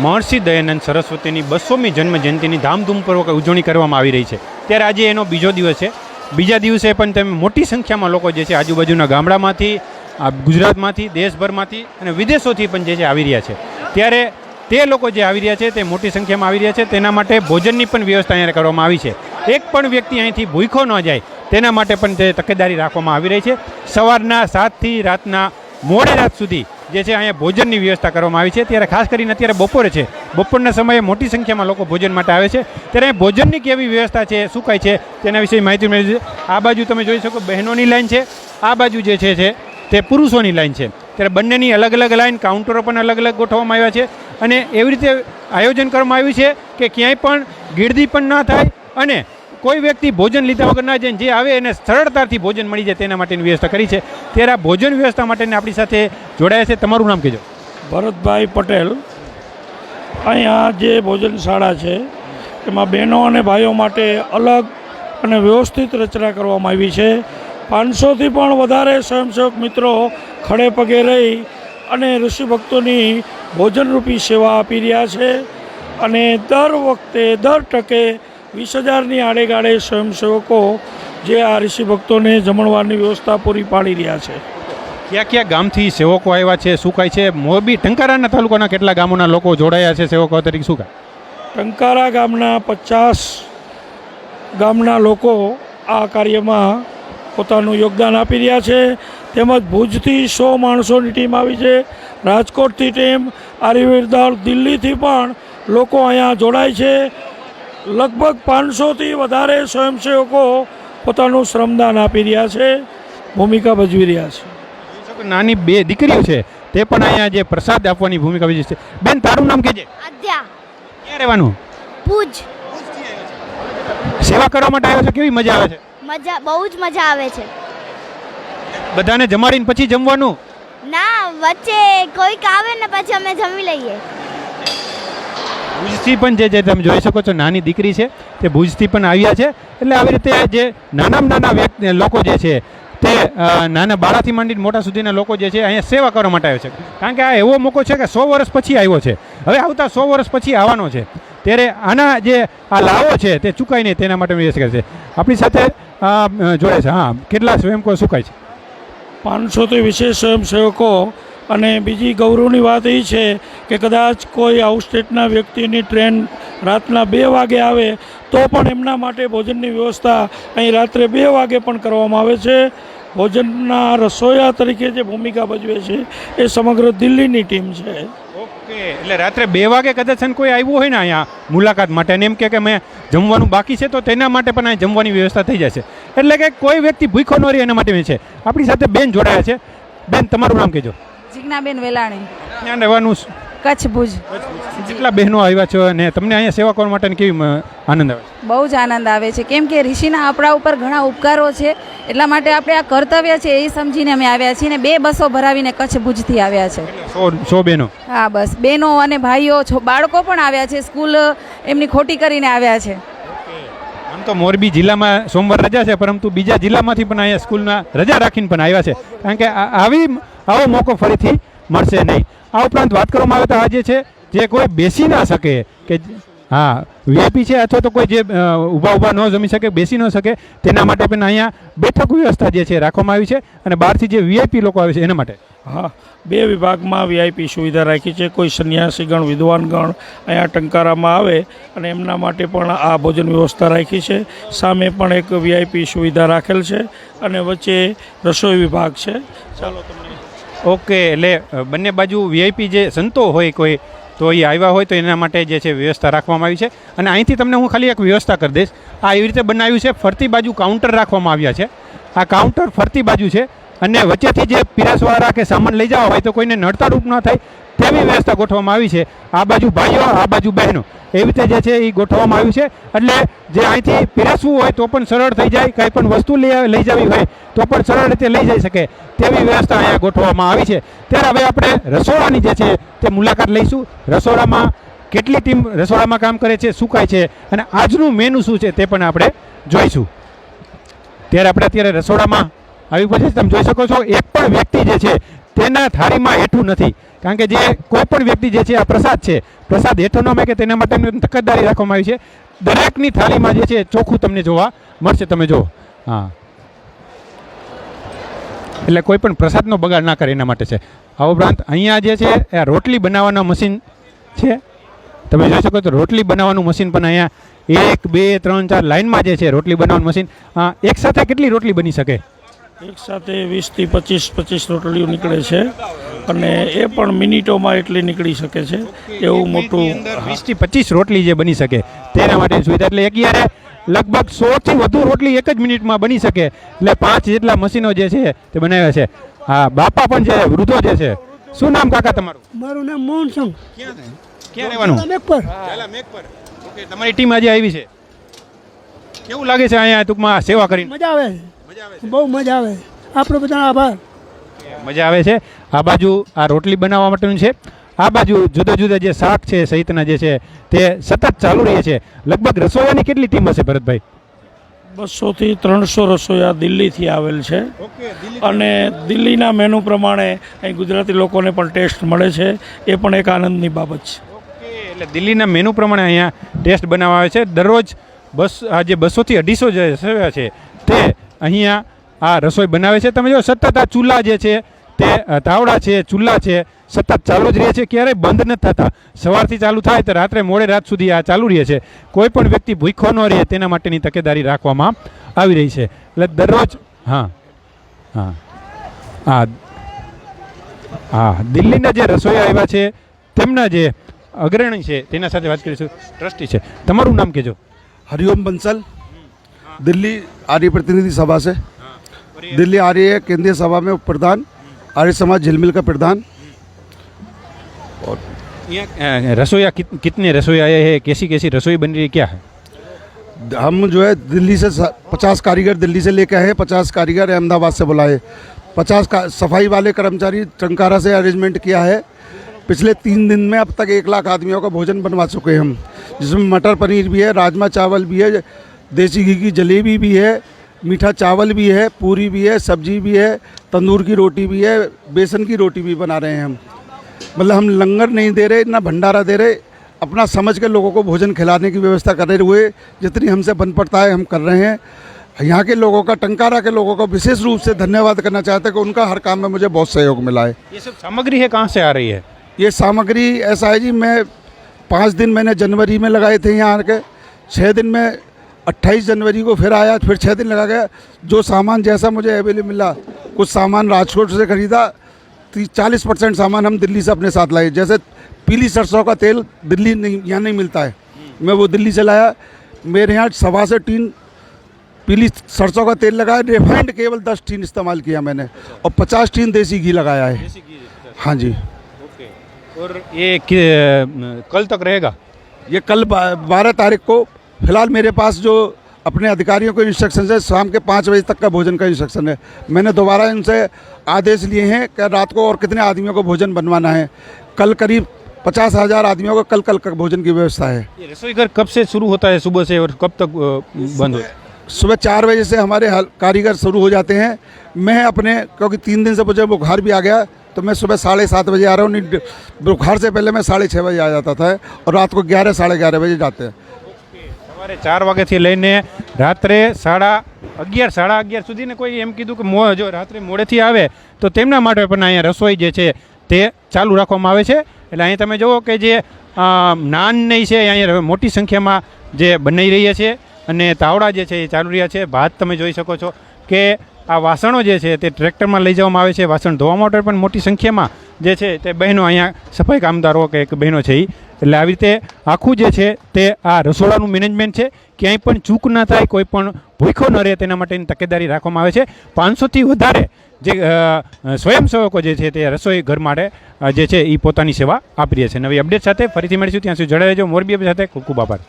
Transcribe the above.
મહર્ષિ દયાનંદ સરસ્વતીની બસોમી જન્મ જયંતિની ધામધૂમપૂર્વક ઉજવણી કરવામાં આવી રહી છે. ત્યારે આજે એનો બીજો દિવસ છે. બીજા દિવસે પણ તમે મોટી સંખ્યામાં લોકો જે છે આજુબાજુના ગામડામાંથી, આ ગુજરાતમાંથી, દેશભરમાંથી અને વિદેશોથી પણ જે છે આવી રહ્યા છે. ત્યારે તે લોકો જે આવી રહ્યા છે તે મોટી સંખ્યામાં આવી રહ્યા છે. તેના માટે ભોજનની પણ વ્યવસ્થા અહીંયા કરવામાં આવી છે. એક પણ વ્યક્તિ અહીંથી ભૂખો ન જાય, તેના માટે પણ તે તકેદારી રાખવામાં આવી રહી છે. સવારના સાતથી રાતના મોડી રાત સુધી જે છે અહીંયા ભોજનની વ્યવસ્થા કરવામાં આવી છે. ત્યારે ખાસ કરીને અત્યારે બપોરે છે. બપોરના સમયે મોટી સંખ્યામાં લોકો ભોજન માટે આવે છે. ત્યારે અહીંયા ભોજનની કેવી વ્યવસ્થા છે, શું કાંઈ છે, તેના વિશે માહિતી મેળવી છે. આ બાજુ તમે જોઈ શકો બહેનોની લાઈન છે. આ બાજુ જે છે તે પુરુષોની લાઈન છે. ત્યારે બંનેની અલગ અલગ લાઈન, કાઉન્ટરો પણ અલગ અલગ ગોઠવવામાં આવ્યા છે. અને એવી રીતે આયોજન કરવામાં આવ્યું છે કે ક્યાંય પણ ગીર્દી પણ ના થાય અને કોઈ વ્યક્તિ ભોજન લીધા વગર ના જાય જે આવે એને સરળતાથી ભોજન મળી જાય તેના માટેની વ્યવસ્થા કરી છે. ત્યારે આ ભોજન વ્યવસ્થા માટેની આપણી સાથે જોડાયા છે. તમારું નામ કહેજો. ભરતભાઈ પટેલ. અહીંયા જે ભોજનશાળા છે, એમાં બહેનો અને ભાઈઓ માટે અલગ અને વ્યવસ્થિત રચના કરવામાં આવી છે. પાંચસોથી પણ વધારે સ્વયંસેવક મિત્રો ખડે પગે રહી અને ઋષિ ભક્તોની ભોજનરૂપી સેવા આપી રહ્યા છે. અને દર વખતે, દર ટકે વીસ હજારની આડેગાળે સ્વયંસેવકો જે આ ઋષિ ભક્તોને જમણવારની વ્યવસ્થા પૂરી પાડી રહ્યા છે. ક્યાં ક્યાં ગામથી સેવકો આવ્યા છે? શું કાંઈ છે? મોરબી ટંકારાના તાલુકાના કેટલા ગામોના લોકો જોડાયા છે સેવકો તરીકે શું કાંઈ ટંકારા ગામના પચાસ ગામના લોકો આ કાર્યમાં પોતાનું યોગદાન આપી રહ્યા છે. તેમજ ભુજથી સો માણસોની ટીમ આવી છે. રાજકોટથી ટીમ આયુર્વેદ દિલ્હીથી પણ લોકો અહીંયા જોડાય છે. લગભગ પાંચસોથી વધારે સ્વયંસેવકો પોતાનું શ્રમદાન આપી રહ્યા છે ભૂમિકા ભજવી રહ્યા છે. નાની બે દીકરીઓ છે તે પણ અહીંયા જે પ્રસાદ આપવાની ભૂમિકા ભજવી છે. બેન તારું નામ કહેજે. આદ્યા. ક્યાં રહેવાનું? પૂજ સેવા કરવા માટે આવ્યો છે? કેવી મજા આવે છે? મજા બહુ જ મજા આવે છે. બધાને જમાડીને પછી જમવાનું? ના વચ્ચે કોઈક આવે ને પછી અમે જમી લઈએ. ભુજથી પણ જે તમે જોઈ શકો છો, નાની દીકરી છે, તે ભુજથી પણ આવ્યા છે. એટલે આવી રીતે જે નાનામાં નાના વ્યક્તિ લોકો જે છે, તે નાના બાળાથી માંડીને મોટા સુધીના લોકો જે છે, અહીંયા સેવા કરવા માટે આવે છે. કારણ કે આ એવો મોકો છે કે સો વર્ષ પછી આવ્યો છે. હવે આવતા સો વર્ષ પછી આવવાનો છે. ત્યારે આના જે આ લાવો છે, તે ચૂકાય નહીં, તેના માટે કરે છે. આપણી સાથે જોડે છે. હા, કેટલા સ્વયંકો સુકાય છે. પાંચસોથી વિશેષ સ્વયંસેવકો. અને બીજી ગૌરવની વાત એ છે કે કદાચ કોઈ આઉટસ્ટેટના વ્યક્તિની ટ્રેન રાતના બે વાગે આવે, તો પણ એમના માટે ભોજનની વ્યવસ્થા અહીં રાત્રે બે વાગે પણ કરવામાં આવે છે. ભોજનના રસોયા તરીકે જે ભૂમિકા ભજવે છે, એ સમગ્ર દિલ્હીની ટીમ છે. ઓકે, એટલે રાત્રે બે વાગે કદાચ કોઈ આવ્યું હોય ને અહીંયા મુલાકાત માટે, અને એમ કે મેં જમવાનું બાકી છે, તો તેના માટે પણ અહીં જમવાની વ્યવસ્થા થઈ જશે એટલે કે કોઈ વ્યક્તિ ભૂખો ન રહે એના માટે છે. આપણી સાથે બેન જોડાયા છે. બેન તમારું નામ કહેજો. જિજ્ઞાબેન વેલાણી. ત્યાં રહેવાનું કચ્છ ભુજ. કેટલા બહેનો આવ્યા છો અને તમને અહીંયા સેવા કરવા માટે કેવી આનંદ આવે? બહુ જ આનંદ આવે છે. કેમ કે ઋષિના આપણા ઉપર ઘણા ઉપકારો છે. એટલા માટે આપણે આ કર્તવ્ય છે એ સમજીને અમે આવ્યા છીએ ને બે બસો ભરાવીને કચ્છ ભુજથી આવ્યા છે. સો બહેનો? હા બસ. બહેનો અને ભાઈઓ છો બાળકો પણ આવ્યા છે. સ્કૂલ એમની ખોટી કરીને આવ્યા છે. આમ તો મોરબી જિલ્લામાં સોમવાર રજા છે, પરંતુ બીજા જિલ્લામાંથી પણ અહીંયા સ્કૂલમાં રજા રાખીને પણ આવ્યા છે. કારણ કે આવી આવો મોકો ફરીથી મળશે નહીં. આ ઉપરાંત વાત કરવામાં આવે તો આ જે છે, જે કોઈ બેસી ના શકે કે હા વીઆઈપી છે અથવા તો કોઈ જે ઊભા ઊભા ન જમી શકે, બેસી ન શકે, તેના માટે પણ અહીંયા બેઠક વ્યવસ્થા જે છે રાખવામાં આવી છે અને બહારથી જે વીઆઈપી લોકો આવે છે, એના માટે. હા, બે વિભાગમાં વીઆઈપી સુવિધા રાખી છે. કોઈ સંન્યાસીગણ, વિદ્વાનગણ અહીંયા ટંકારામાં આવે અને એમના માટે પણ આ ભોજન વ્યવસ્થા રાખી છે. સામે પણ એક વીઆઈપી સુવિધા રાખેલ છે અને વચ્ચે રસોઈ વિભાગ છે. ચાલો તમને ઓકે, એટલે બંને બાજુ વીઆઈપી જે સંતો હોય કોઈ, તો એ આવ્યા હોય તો એના માટે જે છે વ્યવસ્થા રાખવામાં આવી છે. અને અહીંથી તમને હું ખાલી એક વ્યવસ્થા કરી દઈશ. આ એવી રીતે બનાવ્યું છે, ફરતી બાજુ કાઉન્ટર રાખવામાં આવ્યા છે. આ કાઉન્ટર ફરતી બાજુ છે. અને વચ્ચેથી જે પીરસવાળા કે સામાન લઈ જવા હોય તો કોઈને નડતારૂપ ન થાય તેવી વ્યવસ્થા ગોઠવવામાં આવી છે. આ બાજુ ભાઈઓ, આ બાજુ બહેનો. એવી રીતે જે છે એ ગોઠવવામાં આવ્યું છે. એટલે જે અહીંથી પીરસવું હોય તો પણ સરળ થઈ જાય, કંઈ પણ વસ્તુ લઈ લઈ જવી હોય તો પણ સરળ રીતે લઈ જઈ શકે તેવી વ્યવસ્થા અહીંયા ગોઠવવામાં આવી છે. ત્યારે હવે આપણે રસોડાની જે છે તે મુલાકાત લઈશું. રસોડામાં કેટલી ટીમ રસોડામાં કામ કરે છે, શું કાય છે અને આજનું મેનુ શું છે તે પણ આપણે જોઈશું. ત્યારે આપણે અત્યારે રસોડામાં આવી પછી તમે જોઈ શકો છો, એક પણ વ્યક્તિ જે છે, તેના થાળીમાં હેઠું નથી. કારણ કે જે કોઈ પણ વ્યક્તિ જે છે, આ પ્રસાદ છે, પ્રસાદ હેઠો ન મેકે તેના માટે તકેદારી રાખવામાં આવી છે. દરેકની થાળીમાં જે છે, ચોખ્ખું તમને જોવા મળશે, તમે જુઓ. હા. એટલે કોઈ પણ પ્રસાદનો બગાડ ના કરે એના માટે છે. આ ઉપરાંત અહીંયા જે છે, એ રોટલી બનાવવાના મશીન છે. તમે જોઈ શકો તો રોટલી બનાવવાનું મશીન પણ અહીંયા એક, બે, ત્રણ, ચાર લાઇનમાં જે છે, રોટલી બનાવવાનું મશીન એક સાથે કેટલી રોટલી બની શકે? એક સાથે વીસથી પચીસ પચીસ રોટલીઓ નીકળે છે અને એ પણ મિનિટોમાં એટલી નીકળી શકે છે એવું મોટું વીસથી પચીસ રોટલી જે બની શકે તેના માટે સુવિધા એટલે એક યારે લગભગ સોથી વધુ રોટલી એક જ મિનિટમાં બની શકે. એટલે પાંચ જેટલા મશીનો જે છે તે બનાવ્યા છે. હા બાપા પણ છે વૃદ્ધો જે છે. શું નામ કાકા તમારું? મારું નામ મોહન સંઘ. ક્યાં રહેવાનું? મેઘપર. ઓકે તમારી ટીમ આજે આવી છે. કેવું લાગે છે અહીંયા ટૂંકમાં સેવા કરીને? મજા આવે છે. બહુ મજા આવે. આપણો બધાનો આભાર. મજા આવે છે. આ બાજુ આ રોટલી બનાવવા માટેનું છે. આ બાજુ જુદા જુદા જે શાક છે સહિતના જે છે તે સતત ચાલુ રહે છે. લગભગ રસોઈયાની કેટલી ટીમ હશે ભરતભાઈ? બસોથી ત્રણસો રસોઈયા દિલ્હીથી આવેલ છે. અને દિલ્હીના મેનુ પ્રમાણે અહીં ગુજરાતી લોકોને પણ ટેસ્ટ મળે છે. એ પણ એક આનંદની બાબત છે. એટલે દિલ્હીના મેનુ પ્રમાણે અહીંયા ટેસ્ટ બનાવવા આવે છે. દરરોજ બસ આ જે બસોથી અઢીસો જે છે તે અહીંયા આ રસોઈ બનાવે છે. તમે જો સતત આ ચૂલા જે છે તે તાવડા છે, ચૂલા છે, સતત ચાલુ જ રહે છે. ક્યારેય બંધ નથી થતા. સવારથી ચાલુ થાય તો રાત્રે મોડે રાત સુધી આ ચાલુ રહે છે. કોઈ પણ વ્યક્તિ ભૂખ્યો ન રહે તેના માટેની તકેદારી રાખવામાં આવી રહી છે. એટલે દરરોજ, હા હા હા હા, દિલ્હીના જે રસોઈ આવ્યા છે, તેમના જે અગ્રણી છે, તેના સાથે વાત કરીશું. ટ્રસ્ટી છે. તમારું નામ કહેજો. હરિઓમ બંસલ. दिल्ली आर्य प्रतिनिधि सभा से। दिल्ली आर्य केंद्रीय सभा में उप प्रधान आर्य समाज झिलमिल का प्रधान। अ, रसोईया कित, कितने रसोई आए हैं? कैसी कैसी रसोई बन रही है? क्या है? हम जो है दिल्ली से पचास कारीगर दिल्ली से लेके आए हैं पचास कारीगर अहमदाबाद से बुलाए। पचास का सफ़ाई वाले कर्मचारी टंकारा से अरेंजमेंट किया है। पिछले तीन दिन में अब तक एक लाख आदमियों का भोजन बनवा चुके हैं हम जिसमें मटर पनीर भी है राजमा चावल भी है देसी घी की जलेबी भी है मीठा चावल भी है पूरी भी है सब्ज़ी भी है तंदूर की रोटी भी है बेसन की रोटी भी बना रहे हैं हम। मतलब हम लंगर नहीं दे रहे ना भंडारा दे रहे अपना समझ के लोगों को भोजन खिलाने की व्यवस्था कर रहे हुए जितनी हमसे बन पड़ता है हम कर रहे हैं। यहाँ के लोगों का टंकारा के लोगों का विशेष रूप से धन्यवाद करना चाहते हैं कि उनका हर काम में मुझे बहुत सहयोग मिला है। ये सब सामग्री है कहाँ से आ रही है? ये सामग्री ऐसा है जी मैं पाँच दिन मैंने जनवरी में लगाए थे यहाँ आके छः दिन में अट्ठाईस जनवरी को फिर आया फिर छः दिन लगा गया। जो सामान जैसा मुझे अवेलेबल मिला कुछ सामान राजकोट से खरीदा चालीस परसेंट सामान हम दिल्ली से अपने साथ लाए। जैसे पीली सरसों का तेल दिल्ली नहीं यहाँ नहीं मिलता है। मैं वो दिल्ली से लाया। मेरे यहाँ सवा से टीन पीली सरसों का तेल लगाया रिफाइंड केवल दस टीन इस्तेमाल किया मैंने और पचास टीन देसी घी लगाया है। हाँ जी। और ये कल तक रहेगा? ये कल बारह तारीख को फ़िलहाल मेरे पास जो अपने अधिकारियों को इंस्ट्रक्शन है शाम के पाँच बजे तक का भोजन का इंस्ट्रक्शन है। मैंने दोबारा इनसे आदेश लिए हैं कि रात को और कितने आदमियों को भोजन बनवाना है। कल करीब पचास हज़ार आदमियों को कल कल का भोजन की व्यवस्था है। रसोई घर कब से शुरू होता है सुबह से और कब तक बंद होता है? सुबह चार बजे से हमारे कारीगर शुरू हो जाते हैं। मैं अपने क्योंकि तीन दिन से मुझे बुखार भी आ गया तो मैं सुबह साढ़े सात बजे आ रहा हूँ। बुखार से पहले मैं साढ़े छः बजे आ जाता था और रात को ग्यारह साढ़े ग्यारह बजे जाते हैं। સવારે ચાર વાગ્યાથી લઈને રાત્રે સાડા અગિયાર સાડા અગિયાર સુધીને કોઈ એમ કીધું કે મો જો રાત્રે મોડેથી આવે, તો તેમના માટે પણ અહીંયા રસોઈ જે છે તે ચાલુ રાખવામાં આવે છે. એટલે અહીંયા તમે જુઓ કે જે નાન નહીં છે, અહીંયા મોટી સંખ્યામાં જે બનાવી રહ્યા છે અને તાવડા જે છે એ ચાલુ રહ્યા છે. ભાત તમે જોઈ શકો છો કે આ વાસણો જે છે તે ટ્રેક્ટરમાં લઈ જવામાં આવે છે. વાસણ ધોવા માટે પણ મોટી સંખ્યામાં જે છે તે બહેનો અહીંયા સફાઈ કામદારો કે એક બહેનો છે એ એટલે આવી રીતે આખું જે છે તે આ રસોડાનું મેનેજમેન્ટ છે. ક્યાંય પણ ચૂક ના થાય, કોઈ પણ ભૂખો ન રહે તેના માટેની તકેદારી રાખવામાં આવે છે. પાંચસોથી વધારે જે સ્વયંસેવકો જે છે તે રસોઈ ઘર માટે જે છે એ પોતાની સેવા આપી રહ્યા છે. નવી અપડેટ સાથે ફરીથી મળીશું. ત્યાં સુધી જણાવજો મોરબી સાથે ખૂબ ખૂબ આભાર.